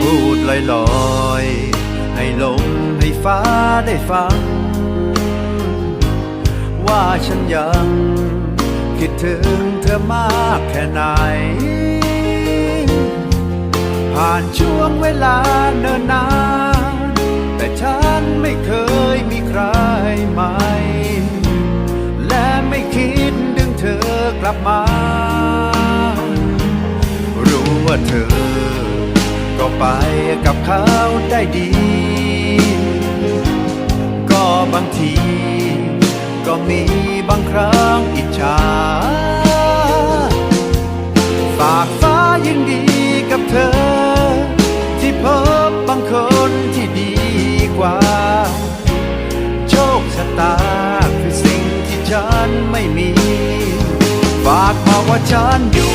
พูดลอยลอยให้ลมให้ฟ้าได้ฟัง ว่าฉันยัง คิดถึงเธอมากแค่ไหน ผ่านช่วงเวลาเนิ่นนานแต่ฉันไม่เคยมีใครใหม่ และไม่คิดดึงเธอกลับมา รู้ว่าเธอ ก็ไปกับเขาได้ดี ก็บางที ก็มีบางครั้งอิจฉา ฝากฟ้ายังดีกับเธอ ที่พบบางคนที่ดีกว่า โชคชะตาคือสิ่งที่ฉันไม่มี ฝากบอกว่าฉันอยู่